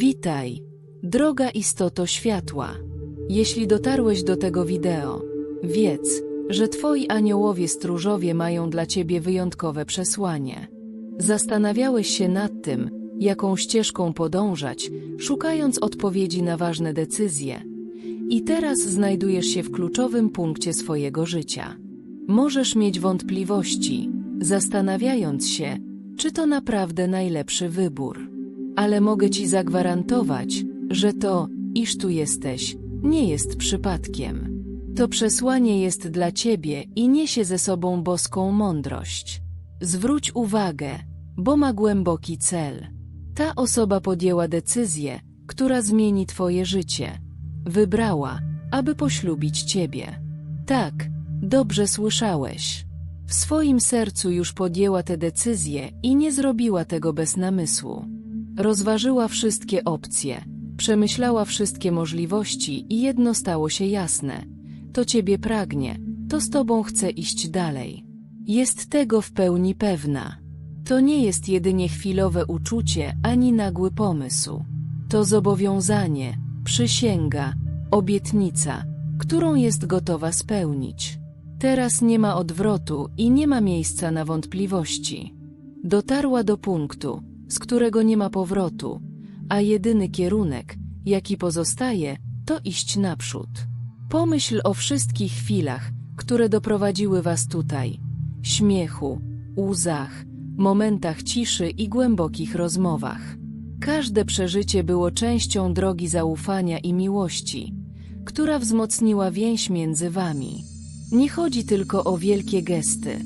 Witaj, droga istoto światła. Jeśli dotarłeś do tego wideo, wiedz, że Twoi aniołowie stróżowie mają dla Ciebie wyjątkowe przesłanie. Zastanawiałeś się nad tym, jaką ścieżką podążać, szukając odpowiedzi na ważne decyzje. I teraz znajdujesz się w kluczowym punkcie swojego życia. Możesz mieć wątpliwości, zastanawiając się, czy to naprawdę najlepszy wybór. Ale mogę Ci zagwarantować, że to, iż tu jesteś, nie jest przypadkiem. To przesłanie jest dla Ciebie i niesie ze sobą boską mądrość. Zwróć uwagę, bo ma głęboki cel. Ta osoba podjęła decyzję, która zmieni Twoje życie. Wybrała, aby poślubić Ciebie. Tak, dobrze słyszałeś. W swoim sercu już podjęła tę decyzję i nie zrobiła tego bez namysłu. Rozważyła wszystkie opcje, przemyślała wszystkie możliwości i jedno stało się jasne. To Ciebie pragnie, to z Tobą chce iść dalej. Jest tego w pełni pewna. To nie jest jedynie chwilowe uczucie ani nagły pomysł. To zobowiązanie, przysięga, obietnica, którą jest gotowa spełnić. Teraz nie ma odwrotu i nie ma miejsca na wątpliwości. Dotarła do punktu, z którego nie ma powrotu, a jedyny kierunek, jaki pozostaje, to iść naprzód. Pomyśl o wszystkich chwilach, które doprowadziły was tutaj. Śmiechu, łzach, momentach ciszy i głębokich rozmowach. Każde przeżycie było częścią drogi zaufania i miłości, która wzmocniła więź między wami. Nie chodzi tylko o wielkie gesty,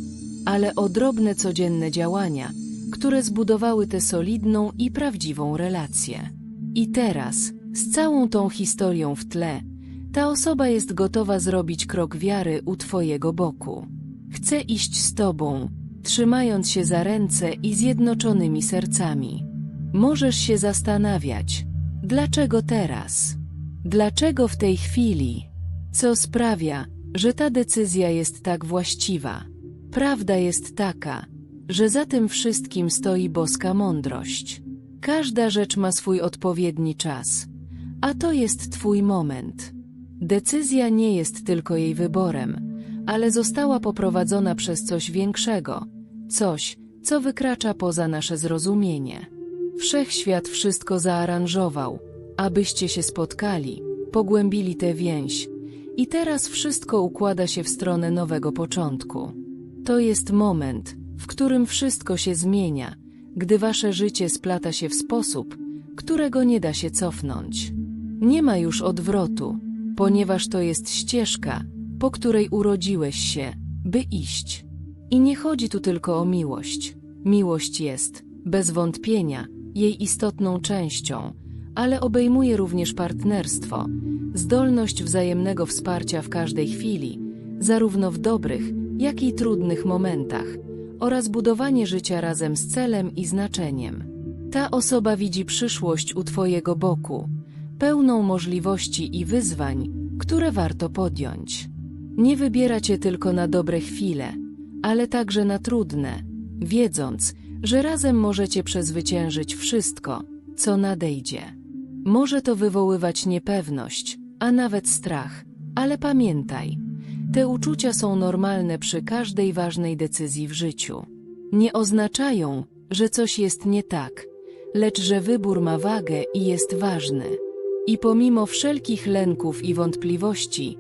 ale o drobne codzienne działania, które zbudowały tę solidną i prawdziwą relację. I teraz, z całą tą historią w tle, ta osoba jest gotowa zrobić krok wiary u Twojego boku. Chce iść z Tobą, trzymając się za ręce i zjednoczonymi sercami. Możesz się zastanawiać, dlaczego teraz? Dlaczego w tej chwili? Co sprawia, że ta decyzja jest tak właściwa? Prawda jest taka, że za tym wszystkim stoi boska mądrość. Każda rzecz ma swój odpowiedni czas, a to jest Twój moment. Decyzja nie jest tylko jej wyborem, ale została poprowadzona przez coś większego, coś, co wykracza poza nasze zrozumienie. Wszechświat wszystko zaaranżował, abyście się spotkali, pogłębili tę więź, i teraz wszystko układa się w stronę nowego początku. To jest moment, w którym wszystko się zmienia, gdy wasze życie splata się w sposób, którego nie da się cofnąć. Nie ma już odwrotu, ponieważ to jest ścieżka, po której urodziłeś się, by iść. I nie chodzi tu tylko o miłość. Miłość jest, bez wątpienia, jej istotną częścią, ale obejmuje również partnerstwo, zdolność wzajemnego wsparcia w każdej chwili, zarówno w dobrych, jak i trudnych momentach, oraz budowanie życia razem z celem i znaczeniem. Ta osoba widzi przyszłość u Twojego boku, pełną możliwości i wyzwań, które warto podjąć. Nie wybiera Cię tylko na dobre chwile, ale także na trudne, wiedząc, że razem możecie przezwyciężyć wszystko, co nadejdzie. Może to wywoływać niepewność, a nawet strach, ale pamiętaj, te uczucia są normalne przy każdej ważnej decyzji w życiu. Nie oznaczają, że coś jest nie tak, lecz że wybór ma wagę i jest ważny. I pomimo wszelkich lęków i wątpliwości,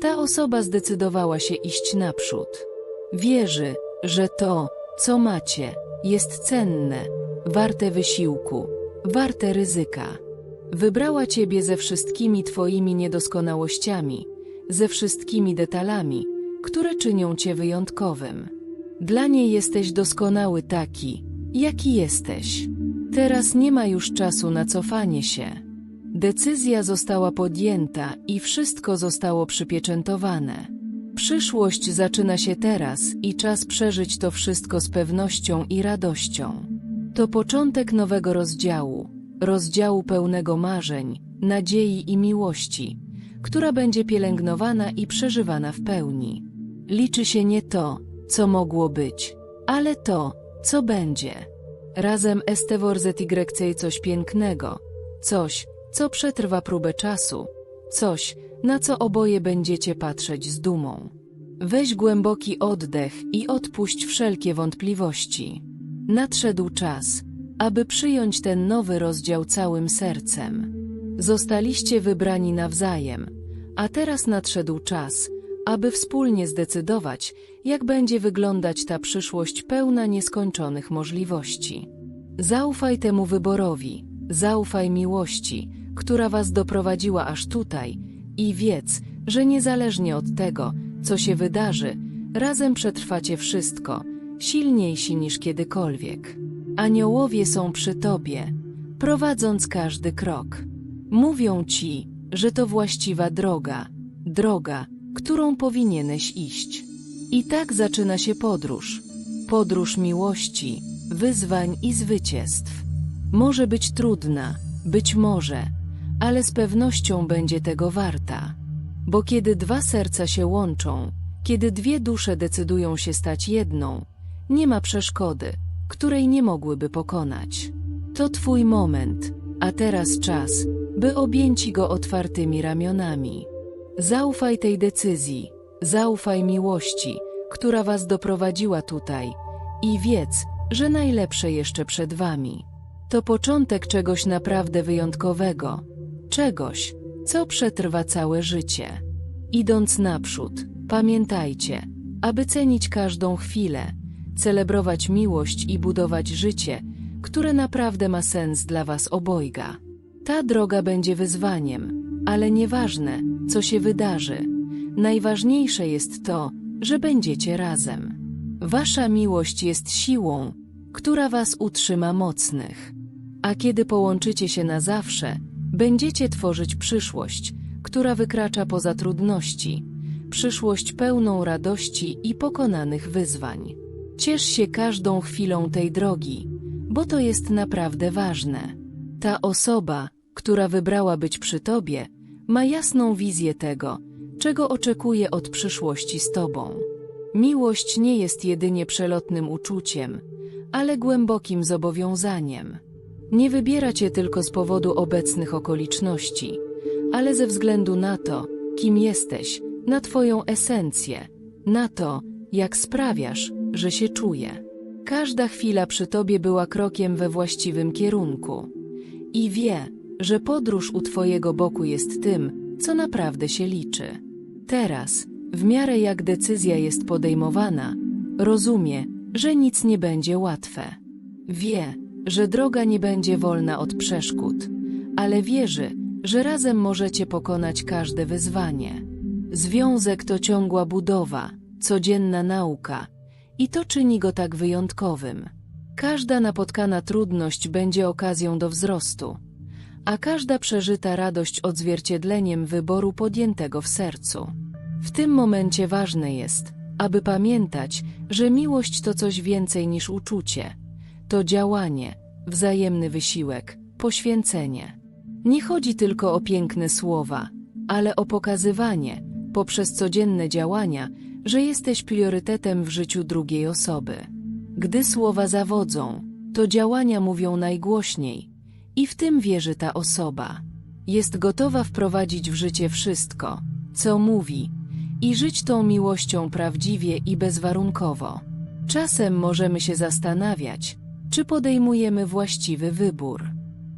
ta osoba zdecydowała się iść naprzód. Wierzy, że to, co macie, jest cenne, warte wysiłku, warte ryzyka. Wybrała Ciebie ze wszystkimi Twoimi niedoskonałościami, ze wszystkimi detalami, które czynią Cię wyjątkowym. Dla niej jesteś doskonały taki, jaki jesteś. Teraz nie ma już czasu na cofanie się. Decyzja została podjęta i wszystko zostało przypieczętowane. Przyszłość zaczyna się teraz i czas przeżyć to wszystko z pewnością i radością. To początek nowego rozdziału, rozdziału pełnego marzeń, nadziei i miłości, która będzie pielęgnowana i przeżywana w pełni. Liczy się nie to, co mogło być, ale to, co będzie. Razem STWRZYC coś pięknego, Coś, co przetrwa próbę czasu, coś, na co oboje będziecie patrzeć z dumą. Weź głęboki oddech i odpuść wszelkie wątpliwości. Nadszedł czas, aby przyjąć ten nowy rozdział całym sercem. Zostaliście wybrani nawzajem, a teraz nadszedł czas, aby wspólnie zdecydować, jak będzie wyglądać ta przyszłość pełna nieskończonych możliwości. Zaufaj temu wyborowi, zaufaj miłości, która was doprowadziła aż tutaj i wiedz, że niezależnie od tego, co się wydarzy, razem przetrwacie wszystko, silniejsi niż kiedykolwiek. Aniołowie są przy tobie, prowadząc każdy krok. Mówią ci, że to właściwa droga, droga, którą powinieneś iść. I tak zaczyna się podróż. Podróż miłości, wyzwań i zwycięstw. Może być trudna, być może, ale z pewnością będzie tego warta. Bo kiedy dwa serca się łączą, kiedy dwie dusze decydują się stać jedną, nie ma przeszkody, której nie mogłyby pokonać. To twój moment, a teraz czas, by objęci go otwartymi ramionami. Zaufaj tej decyzji, zaufaj miłości, która was doprowadziła tutaj i wiedz, że najlepsze jeszcze przed wami. To początek czegoś naprawdę wyjątkowego, czegoś, co przetrwa całe życie. Idąc naprzód, pamiętajcie, aby cenić każdą chwilę, celebrować miłość i budować życie, które naprawdę ma sens dla was obojga. Ta droga będzie wyzwaniem, ale nieważne, co się wydarzy. Najważniejsze jest to, że będziecie razem. Wasza miłość jest siłą, która was utrzyma mocnych. A kiedy połączycie się na zawsze, będziecie tworzyć przyszłość, która wykracza poza trudności, przyszłość pełną radości i pokonanych wyzwań. Ciesz się każdą chwilą tej drogi, bo to jest naprawdę ważne. Ta osoba, która wybrała być przy tobie, ma jasną wizję tego, czego oczekuje od przyszłości z tobą. Miłość nie jest jedynie przelotnym uczuciem, ale głębokim zobowiązaniem. Nie wybiera cię tylko z powodu obecnych okoliczności, ale ze względu na to, kim jesteś, na twoją esencję, na to, jak sprawiasz, że się czuje. Każda chwila przy tobie była krokiem we właściwym kierunku. I wie, że podróż u twojego boku jest tym, co naprawdę się liczy. Teraz, w miarę jak decyzja jest podejmowana, rozumie, że nic nie będzie łatwe. Wie, że droga nie będzie wolna od przeszkód, ale wierzy, że razem możecie pokonać każde wyzwanie. Związek to ciągła budowa, codzienna nauka i to czyni go tak wyjątkowym. Każda napotkana trudność będzie okazją do wzrostu, a każda przeżyta radość odzwierciedleniem wyboru podjętego w sercu. W tym momencie ważne jest, aby pamiętać, że miłość to coś więcej niż uczucie. To działanie, wzajemny wysiłek, poświęcenie. Nie chodzi tylko o piękne słowa, ale o pokazywanie, poprzez codzienne działania, że jesteś priorytetem w życiu drugiej osoby. Gdy słowa zawodzą, to działania mówią najgłośniej i w tym wierzy ta osoba. Jest gotowa wprowadzić w życie wszystko, co mówi, i żyć tą miłością prawdziwie i bezwarunkowo. Czasem możemy się zastanawiać, czy podejmujemy właściwy wybór.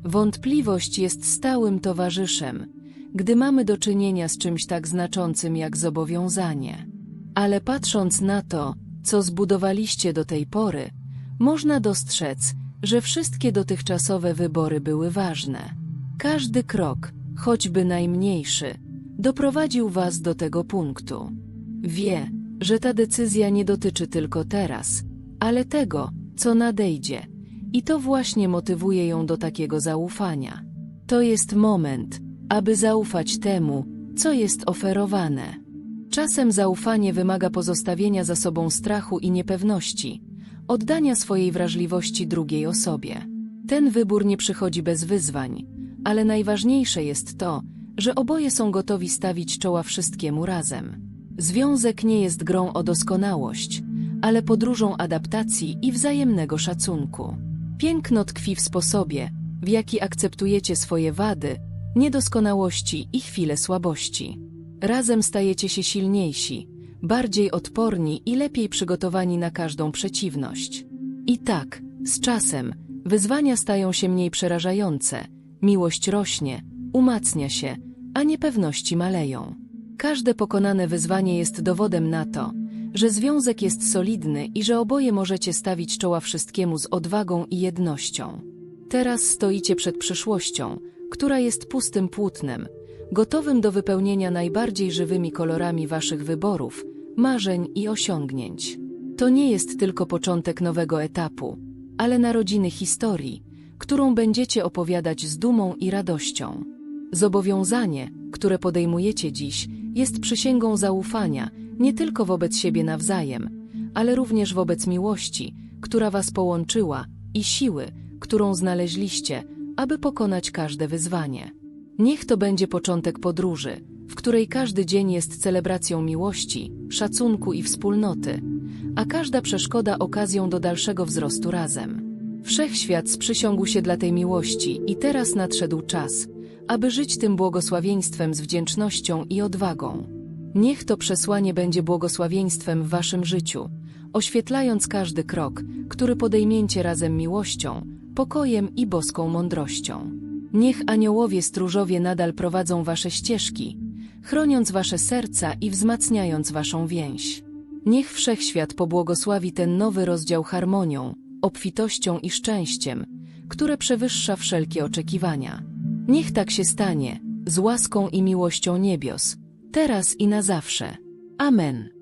Wątpliwość jest stałym towarzyszem, gdy mamy do czynienia z czymś tak znaczącym jak zobowiązanie. Ale patrząc na to, co zbudowaliście do tej pory, można dostrzec, że wszystkie dotychczasowe wybory były ważne. Każdy krok, choćby najmniejszy, doprowadził was do tego punktu. Wie, że ta decyzja nie dotyczy tylko teraz, ale tego, co nadejdzie, i to właśnie motywuje ją do takiego zaufania. To jest moment, aby zaufać temu, co jest oferowane. Czasem zaufanie wymaga pozostawienia za sobą strachu i niepewności, oddania swojej wrażliwości drugiej osobie. Ten wybór nie przychodzi bez wyzwań, ale najważniejsze jest to, że oboje są gotowi stawić czoła wszystkiemu razem. Związek nie jest grą o doskonałość, ale podróżą adaptacji i wzajemnego szacunku. Piękno tkwi w sposobie, w jaki akceptujecie swoje wady, niedoskonałości i chwile słabości. Razem stajecie się silniejsi, bardziej odporni i lepiej przygotowani na każdą przeciwność. I tak, z czasem, wyzwania stają się mniej przerażające, miłość rośnie, umacnia się, a niepewności maleją. Każde pokonane wyzwanie jest dowodem na to, że związek jest solidny i że oboje możecie stawić czoła wszystkiemu z odwagą i jednością. Teraz stoicie przed przyszłością, która jest pustym płótnem, gotowym do wypełnienia najbardziej żywymi kolorami waszych wyborów, marzeń i osiągnięć. To nie jest tylko początek nowego etapu, ale narodziny historii, którą będziecie opowiadać z dumą i radością. Zobowiązanie, które podejmujecie dziś, jest przysięgą zaufania nie tylko wobec siebie nawzajem, ale również wobec miłości, która was połączyła i siły, którą znaleźliście, aby pokonać każde wyzwanie. Niech to będzie początek podróży, w której każdy dzień jest celebracją miłości, szacunku i wspólnoty, a każda przeszkoda okazją do dalszego wzrostu razem. Wszechświat sprzysiągł się dla tej miłości i teraz nadszedł czas, aby żyć tym błogosławieństwem z wdzięcznością i odwagą. Niech to przesłanie będzie błogosławieństwem w waszym życiu, oświetlając każdy krok, który podejmiecie razem miłością, pokojem i boską mądrością. Niech aniołowie stróżowie nadal prowadzą wasze ścieżki, chroniąc wasze serca i wzmacniając waszą więź. Niech wszechświat pobłogosławi ten nowy rozdział harmonią, obfitością i szczęściem, które przewyższa wszelkie oczekiwania. Niech tak się stanie, z łaską i miłością niebios, teraz i na zawsze. Amen.